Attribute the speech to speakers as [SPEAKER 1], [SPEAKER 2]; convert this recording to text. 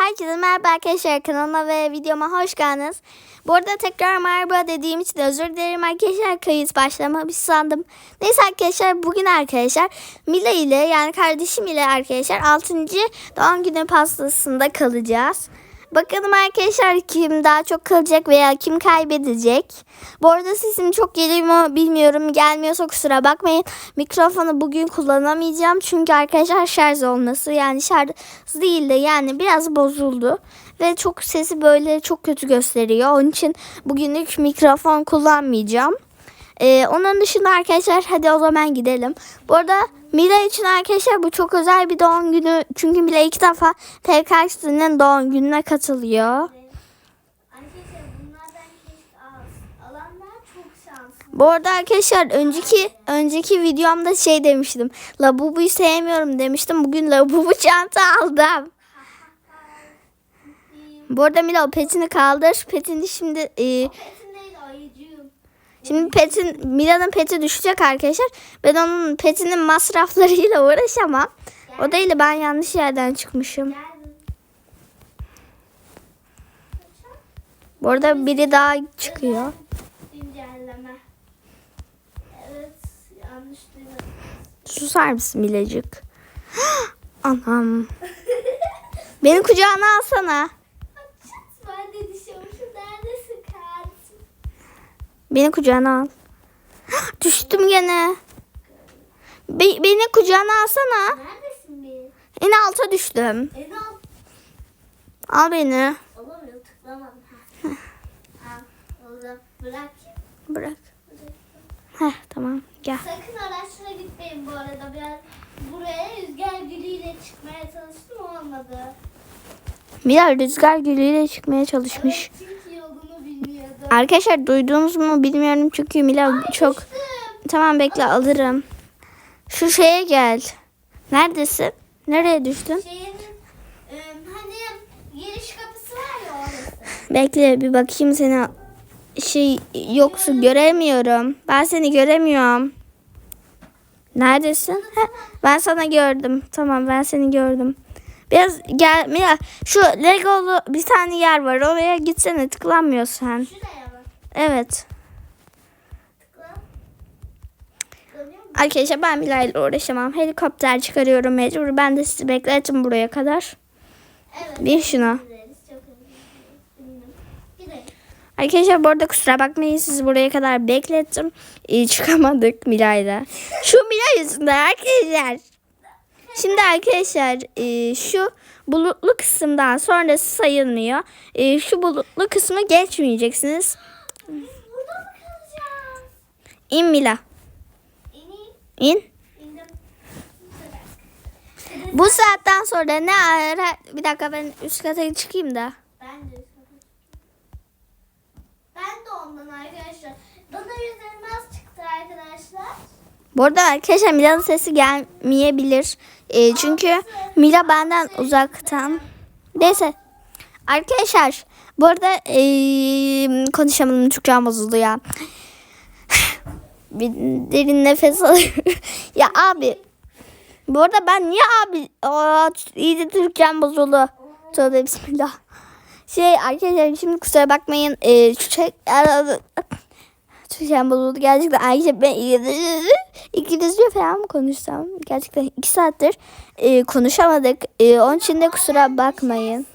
[SPEAKER 1] Herkese merhaba arkadaşlar kanalıma ve videoma hoş geldiniz. Bu arada tekrar merhaba dediğim için özür dilerim arkadaşlar kayıt başlamamış sandım. Neyse arkadaşlar bugün arkadaşlar Mila ile yani kardeşim ile arkadaşlar 6. doğum günü pastasında kalacağız. Bakalım arkadaşlar kim daha çok kalacak veya kim kaybedecek. Bu arada sesim çok geliyor mu bilmiyorum. Gelmiyorsa kusura bakmayın. Mikrofonu bugün kullanamayacağım. Çünkü arkadaşlar şarj olması yani şarj değil de yani biraz bozuldu. Ve çok sesi böyle çok kötü gösteriyor. Onun için bugünlük mikrofon kullanmayacağım. Ee, onun dışında arkadaşlar hadi o zaman gidelim. Bu arada Mila için arkadaşlar bu çok özel bir doğum günü. Çünkü Mila iki defa TKX'nin doğum gününe katılıyor. Bu arada arkadaşlar önceki önceki videomda şey demiştim. Labubu'yu sevmiyorum demiştim. Bugün Labubu çanta aldım. Bu arada Mila o petini kaldır. Petini şimdi e. Şimdi petin Mila'nın peti düşecek arkadaşlar. Ben onun petinin masraflarıyla uğraşamam. O değil de ben yanlış yerden çıkmışım.
[SPEAKER 2] Gel.
[SPEAKER 1] Bu arada biri daha çıkıyor.
[SPEAKER 2] İncelleme. Evet yanlış duymadım.
[SPEAKER 1] Susar mısın Milacık? Anam. Beni kucağına alsana.
[SPEAKER 2] Çat ben de düşüyormuşum. Neredesin kardeşim?
[SPEAKER 1] Beni kucağına al. Düştüm gene. Be- beni kucağına alsana.
[SPEAKER 2] Neredesin bir?
[SPEAKER 1] En alta düştüm.
[SPEAKER 2] En alt.
[SPEAKER 1] Al beni.
[SPEAKER 2] Olamıyor. Al. Bırak.
[SPEAKER 1] Bırak. Heh tamam gel.
[SPEAKER 2] Sakın araçlara gitmeyin bu arada. Ben buraya rüzgar gülüyle çıkmaya çalıştım olmadı.
[SPEAKER 1] Mila rüzgar gülüyle çıkmaya çalışmış.
[SPEAKER 2] Evet.
[SPEAKER 1] Arkadaşlar duydunuz mu bilmiyorum çünkü Mila çok... Tamam bekle alırım. Şu şeye gel. Neredesin? Nereye düştün?
[SPEAKER 2] Şeyin e, hani giriş kapısı var ya orası.
[SPEAKER 1] Bekle bir bakayım seni. Şey yoksa göremiyorum. Ben seni göremiyorum. Neredesin? Heh, ben sana gördüm. Tamam ben seni gördüm. Biraz gel Mila şu Legolu bir tane yer var. Oraya gitsene tıklanmıyor sen.
[SPEAKER 2] Şuraya.
[SPEAKER 1] Evet. Arkadaşlar ben Mila ile uğraşamam. Helikopter çıkarıyorum mecbur. Ben de sizi bekletim buraya kadar.
[SPEAKER 2] Evet.
[SPEAKER 1] Bin şuna. Arkadaşlar bu arada kusura bakmayın sizi buraya kadar beklettim. Ee, çıkamadık Mila'yla. Şu Mila yüzünden arkadaşlar. Şimdi arkadaşlar e, şu bulutlu kısımdan sonrası sayılmıyor. E, şu bulutlu kısmı geçmeyeceksiniz.
[SPEAKER 2] Burada mı kalacağız?
[SPEAKER 1] İn Mila.
[SPEAKER 2] İneyim.
[SPEAKER 1] İn.
[SPEAKER 2] İndim.
[SPEAKER 1] Bu saatten sonra ne ara... Bir dakika ben üst kata çıkayım da.
[SPEAKER 2] Ben de Ben de ondan arkadaşlar. Bana yüzülmez çıktı arkadaşlar.
[SPEAKER 1] Bu arada arkadaşlar Mila'nın sesi gelmeyebilir. E, çünkü Mila benden uzaktan. Neyse. Arkadaşlar bu arada e, konuşamadım Türkçem bozuldu ya. Bir derin nefes alıyorum. ya abi. Bu arada ben niye abi Aa, iyice Türkçem bozuldu. Tövbe bismillah. Şey arkadaşlar şimdi kusura bakmayın. E, şu şey, Türkçem bozuldu gerçekten. Arkadaşlar ben İngilizce falan mı konuşsam? Gerçekten iki saattir e, konuşamadık. E, onun için de kusura bakmayın.